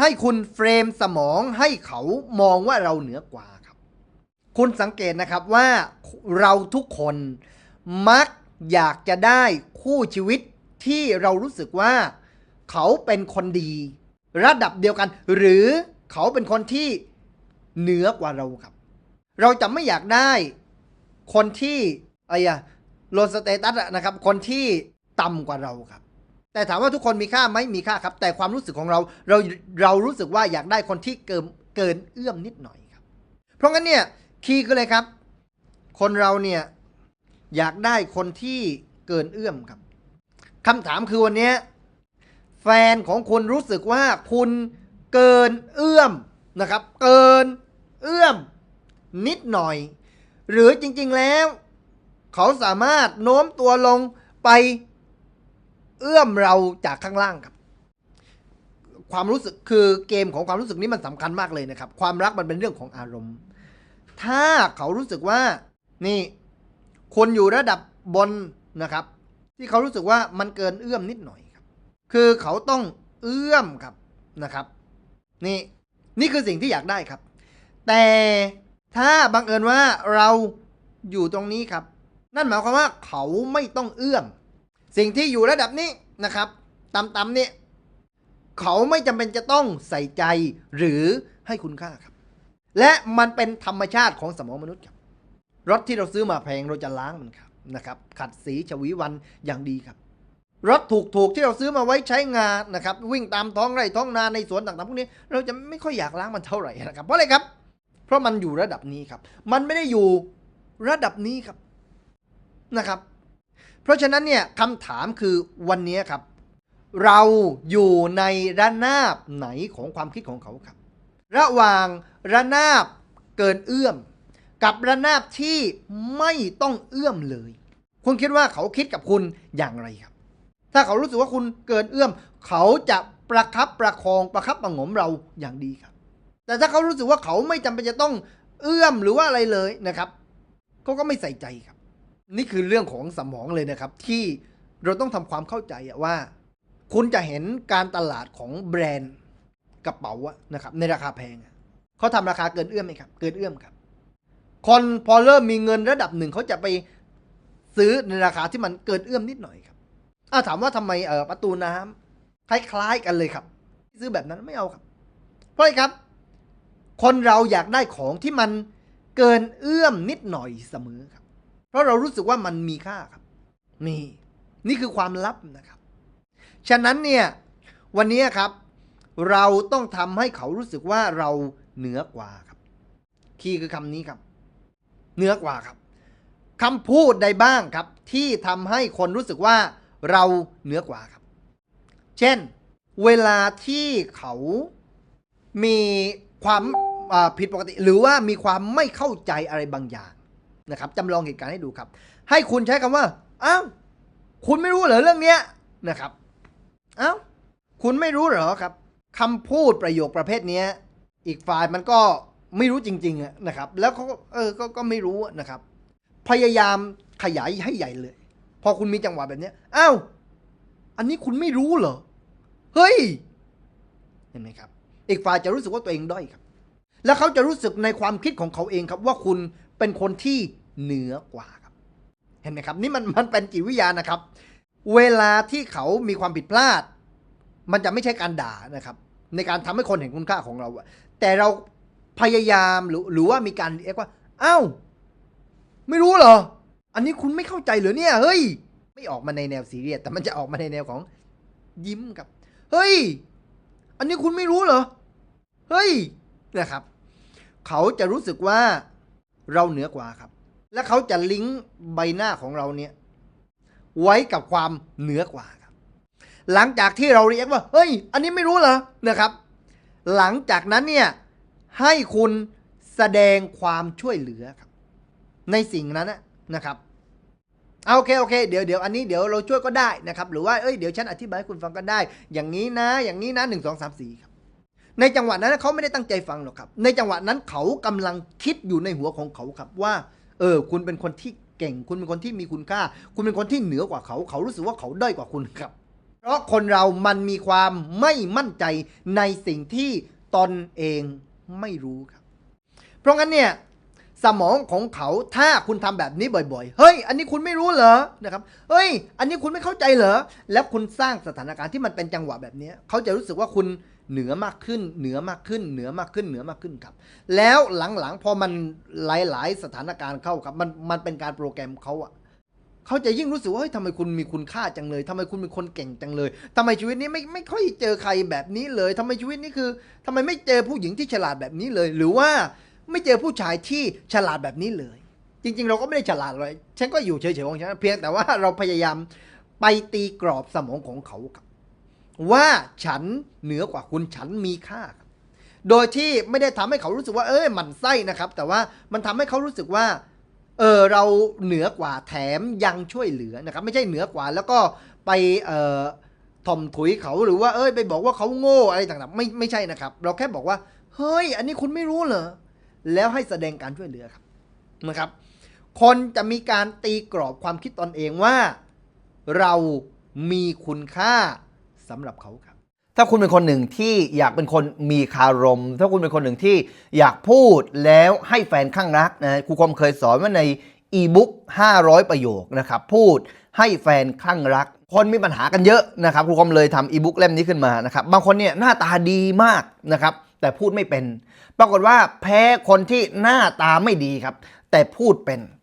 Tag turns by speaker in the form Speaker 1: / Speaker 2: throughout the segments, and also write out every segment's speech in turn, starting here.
Speaker 1: ให้คุณเฟรมสมองให้เขามองว่าเราเหนือกว่าครับ คุณสังเกตนะครับว่าเราทุกคนมักอยากจะได้คู่ชีวิตที่เรารู้สึกว่า เขาเป็นคนดี ระดับเดียวกัน หรือเขาเป็นคนที่เหนือกว่าเราครับ เราจะไม่อยากได้คนที่อะไรอะโลสเตตัสนะครับ คนที่ต่ำกว่าเราครับ แต่ถามว่าทุกคนมีค่าไหมมีค่าครับ แต่ความรู้สึกของเราเราเรารู้สึกว่าอยากได้คนที่เกินเกินเอื้อมนิดหน่อยครับ เพราะงั้นเนี่ยคีย์คืออะไรครับ คนเราเนี่ยอยากได้คนที่เกินเอื้อมครับคำถามคือวันนี้แฟนของคุณรู้สึกว่าคุณเกินเอื้อมนะครับ เกินเอื้อมนิดหน่อย หรือจริงๆแล้ว เขาสามารถโน้มตัวลงไป เอื้อมเราจากข้างล่างครับ ความรู้สึกคือเกมของความรู้สึกนี้มันสำคัญมากเลยนะครับ ความรักมันเป็นเรื่องของอารมณ์ ถ้าเขารู้สึกว่านี่คนอยู่ระดับบนนะครับ ที่เขารู้สึกว่ามันเกินเอื้อมนิดหน่อยครับ คือเขาต้องเอื้อมครับนะครับ นี่นี่คือสิ่งที่อยากได้ครับ แต่ถ้าบังเอิญว่าเราอยู่ตรงนี้ครับ นั่นหมายความว่าเขาไม่ต้องเอื้อม สิ่งที่อยู่ระดับนี้นะครับต่ำๆเนี่ยเขาไม่จำเป็นจะต้องใส่ใจหรือให้คุณค่าครับ และมันเป็นธรรมชาติของสมองมนุษย์ครับรถที่เราซื้อมาแพงเราจะล้างมันครับนะครับ ขัดสีฉวีวันอย่างดีครับรถถูกๆที่เราซื้อมาไว้ใช้งานนะครับ วิ่งตามท้องไร่ท้องนาในสวนต่างๆพวกนี้ เราจะไม่ค่อยอยากล้างมันเท่าไหร่นะครับ เพราะอะไรครับ เพราะมันอยู่ระดับนี้ครับ มันไม่ได้อยู่ระดับนี้ครับนะครับ เพราะฉะนั้นเนี่ยคำถามคือวันนี้ครับ เราอยู่ในระนาบไหนของความคิดของเขาครับ ระหว่างระนาบเกินเอื้อม กับระนาบที่ไม่ต้องเอื้อมเลย คุณคิดว่าเขาคิดกับคุณอย่างไรครับ ถ้าเขารู้สึกว่าคุณเกินเอื้อม เขาจะประคับประคองประคับประงมเราอย่างดีครับ แต่ถ้าเขารู้สึกว่าเขาไม่จำเป็นจะต้องเอื้อมหรือว่าอะไรเลยนะครับเขาก็ไม่ใส่ใจครับ นี่คือเรื่องของสมองเลยนะครับ ที่เราต้องทำความเข้าใจว่า คุณจะเห็นการตลาดของแบรนด์กระเป๋านะครับ ในราคาแพงเขาทำราคาเกินเอื้อมไหมครับ เกินเอื้อมครับ คนพอเริ่มมีเงินระดับหนึ่งเขาจะไปซื้อในราคาที่มันเกินเอื้อมนิดหน่อยครับอ้าถามว่าทำไมเออประตูน้ำคล้ายๆกันเลยครับ ซื้อแบบนั้นไม่เอาครับ เพราะอะไรครับ คนเราอยากได้ของที่มันเกินเอื้อมนิดหน่อยเสมอครับ เพราะเรารู้สึกว่ามันมีค่าครับ นี่ นี่คือความลับนะครับ ฉะนั้นเนี่ย วันนี้ครับ เราต้องทำให้เขารู้สึกว่าเราเหนือกว่าครับ คีย์คือคำนี้ครับ เหนือกว่าครับคำพูดใดบ้างครับ ที่ทำให้คนรู้สึกว่าเราเหนือกว่าครับ เช่น เวลาที่เขามีความผิดปกติ หรือว่ามีความไม่เข้าใจอะไรบางอย่าง นะครับจำลองเหตุการณ์ให้ดูครับ ให้คุณใช้คำว่าอ้าวคุณไม่รู้เหรอเรื่องเนี้ยนะครับอ้าวคุณไม่รู้เหรอครับคำพูดประโยคประเภทเนี้ยอีกฝ่ายมันก็ไม่รู้จริงๆนะครับ แล้วเขาเออก็ก็ไม่รู้นะครับ พยายามขยายให้ใหญ่เลย พอคุณมีจังหวะแบบเนี้ยอ้าวอันนี้คุณไม่รู้เหรอเฮ้ยเห็นไหมครับ อีกฝ่ายจะรู้สึกว่าตัวเองด้อยครับ แล้วเขาจะรู้สึกในความคิดของเขาเองครับว่าคุณ เป็นคนที่เหนือกว่าครับ เห็นไหมครับ นี่มันมันเป็นจิตวิทยานะครับ เวลาที่เขามีความผิดพลาด มันจะไม่ใช่การด่านะครับ ในการทำให้คนเห็นคุณค่าของเรา แต่เราพยายามหรือหรือว่ามีการเรียกว่าอ้าวไม่รู้เหรอ อันนี้คุณไม่เข้าใจเหรอเนี่ย เฮ้ย ไม่ออกมาในแนวซีเรียสแต่มันจะออกมาในแนวของยิ้มกับ เฮ้ย อันนี้คุณไม่รู้เหรอ เฮ้ยนะครับ เขาจะรู้สึกว่า เราเหนือกว่าครับ และเขาจะลิงก์ใบหน้าของเราเนี่ยไว้กับความเหนือกว่าครับ หลังจากที่เราเรียกว่า เฮ้ย อันนี้ไม่รู้เหรอนะครับ หลังจากนั้นเนี่ยให้คุณแสดงความช่วยเหลือครับ ในสิ่งนั้นนะครับเอาโอเคโอเคเดี๋ยวเดี๋ยวอันนี้เดี๋ยวเราช่วยก็ได้นะครับ หรือว่าเอ้ยเดี๋ยวฉันอธิบายให้คุณฟังก็ได้ อย่างนี้นะ อย่างนี้นะหนึ่งสองสามสี่ครับ ในจังหวะนั้นเขาไม่ได้ตั้งใจฟังหรอกครับ ในจังหวะนั้นเขากำลังคิดอยู่ในหัวของเขาครับว่า เออ คุณเป็นคนที่เก่ง คุณเป็นคนที่มีคุณค่า คุณเป็นคนที่เหนือกว่าเขา เขารู้สึกว่าเขาด้อยกว่าคุณครับ เพราะคนเรามันมีความไม่มั่นใจในสิ่งที่ตนเองไม่รู้ครับ เพราะงั้นเนี่ยสมองของเขาถ้าคุณทำแบบนี้บ่อยๆ เฮ้ย อันนี้คุณไม่รู้เหรอ นะครับ เฮ้ย อันนี้คุณไม่เข้าใจเหรอ แล้วคุณสร้างสถานการณ์ที่มันเป็นจังหวะแบบนี้ เขาจะรู้สึกว่าคุณ เหนือมากขึ้น เหนือมากขึ้น เหนือมากขึ้น เหนือมากขึ้นครับ แล้วหลังๆพอมันหลายๆ สถานการณ์เข้าครับ มันมันเป็นการโปรแกรมเขาอะเขาจะยิ่งรู้สึกว่าเฮ้ยทำไมคุณมีคุณค่าจังเลยทำไมคุณเป็นคนเก่งจังเลยทำไมชีวิตนี้ไม่ไม่ค่อยเจอใครแบบนี้เลยทำไมชีวิตนี้คือทำไมไม่เจอผู้หญิงที่ฉลาดแบบนี้เลย หรือว่าไม่เจอผู้ชายที่ฉลาดแบบนี้เลย จริง ๆ เราก็ไม่ได้ฉลาดเลยฉันก็อยู่เฉยๆของฉันเพียงแต่ว่าเราพยายามไปตีกรอบสมองของเขาครับ ว่าฉันเหนือกว่าคุณฉันมีค่า โดยที่ไม่ได้ทำให้เขารู้สึกว่า เอ้ยหมันไส้นะครับ แต่ว่ามันทำให้เขารู้สึกว่าเออเราเหนือกว่าแถมยังช่วยเหลือนะครับ ไม่ใช่เหนือกว่าแล้วก็ไปเอ่อถ่อมถุยเขาหรือว่าเอ้ยไปบอกว่าเขาโง่อะไรต่างๆไม่ไม่ใช่นะครับ เราแค่บอกว่า เฮ้ย อันนี้คุณไม่รู้เหรอแล้วให้แสดงการช่วยเหลือครับนะครับ คนจะมีการตีกรอบความคิดตนเองว่า เรามีคุณค่า สำหรับเขาครับ
Speaker 2: ถ้าคุณเป็นคนหนึ่งที่อยากเป็นคนมีคารม ถ้าคุณเป็นคนหนึ่งที่อยากพูดแล้วให้แฟนข้างรักนะครูคมเคยสอนว่าในอีบุ๊ก500 ประโยคนะครับพูดให้แฟนข้างรัก คนมีปัญหากันเยอะนะครับครูคมเลยทำอีบุ๊กเล่มนี้ขึ้นมานะครับบางคนเนี่ยหน้าตาดีมากนะครับแต่พูดไม่เป็น ปรากฏว่าแพ้คนที่หน้าตาไม่ดีครับ แต่พูดเป็น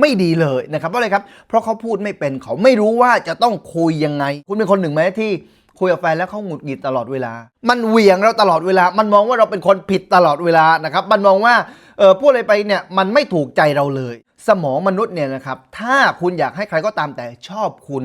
Speaker 2: ไม่ดีเลยนะครับเพราะอะไรครับ เพราะเขาพูดไม่เป็นเขาไม่รู้ว่าจะต้องคุยยังไง คุณเป็นคนหนึ่งไหมที่คุยกับแฟนแล้วเขาหงุดหงิดตลอดเวลา มันเหวี่ยงเราตลอดเวลา มันมองว่าเราเป็นคนผิดตลอดเวลานะครับ มันมองว่าเออพูดอะไรไปเนี่ยมันไม่ถูกใจเราเลย สมองมนุษย์เนี่ยนะครับ ถ้าคุณอยากให้ใครก็ตามแต่ชอบคุณ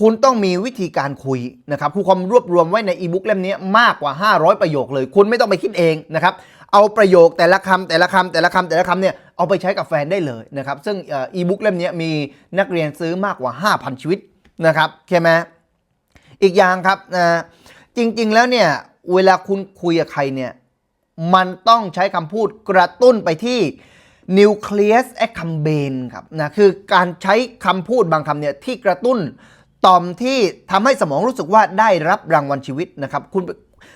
Speaker 2: คุณต้องมีวิธีการคุยนะครับครูคอมรวบรวมไว้ในอีบุ๊กเล่มนี้มากกว่า 500 ประโยคเลย คุณไม่ต้องไปคิดเองนะครับ เอาประโยคแต่ละคำแต่ละคำแต่ละคำแต่ละคำเนี่ยเอาไปใช้กับแฟนได้เลยนะครับ ซึ่งอีบุ๊กเล่มนี้มีนักเรียนซื้อมากกว่า 5,000 ชีวิตนะครับใช่ไหมอีกอย่างครับนะจริงๆแล้วเนี่ยเวลาคุณคุยกับใครเนี่ยมันต้องใช้คำพูดกระตุ้นไปที่ nucleus accumbens ครับนะคือการใช้คำพูดบางคำเนี่ยที่กระตุ้น ต่อมที่ทำให้สมองรู้สึกว่าได้รับรางวัลชีวิตนะครับคุณ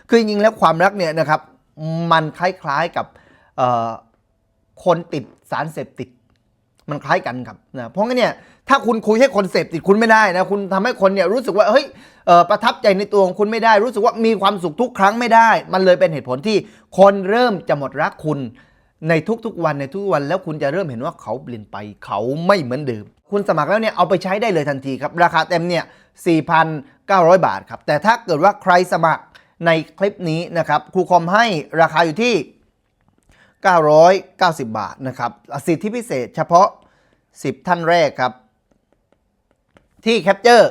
Speaker 2: คือจริงๆแล้วความรักเนี่ยนะครับมันคล้ายๆกับคนติดสารเสพติด มันคล้ายกันครับนะเพราะงั้นเนี่ยถ้าคุณคุยให้คนเสพติดคุณไม่ได้นะคุณทำให้คนเนี่ยรู้สึกว่าเฮ้ยประทับใจในตัวของคุณไม่ได้ รู้สึกว่ามีความสุขทุกครั้งไม่ได้ มันเลยเป็นเหตุผลที่คนเริ่มจะหมดรักคุณ ในทุกๆวันในทุกวันแล้วคุณจะเริ่มเห็นว่าเขาเปลี่ยนไปเขาไม่เหมือนเดิม คุณสมัครแล้วเนี่ยเอาไปใช้ได้เลยทันทีครับ ราคาเต็มเนี่ย4,900 บาทครับ แต่ถ้าเกิดว่าใครสมัครในคลิปนี้นะครับครูคอมให้ราคาอยู่ที่ 990 บาทนะครับสิทธิพิเศษเฉพาะ 10 ท่านแรกครับ ที่แคปเจอร์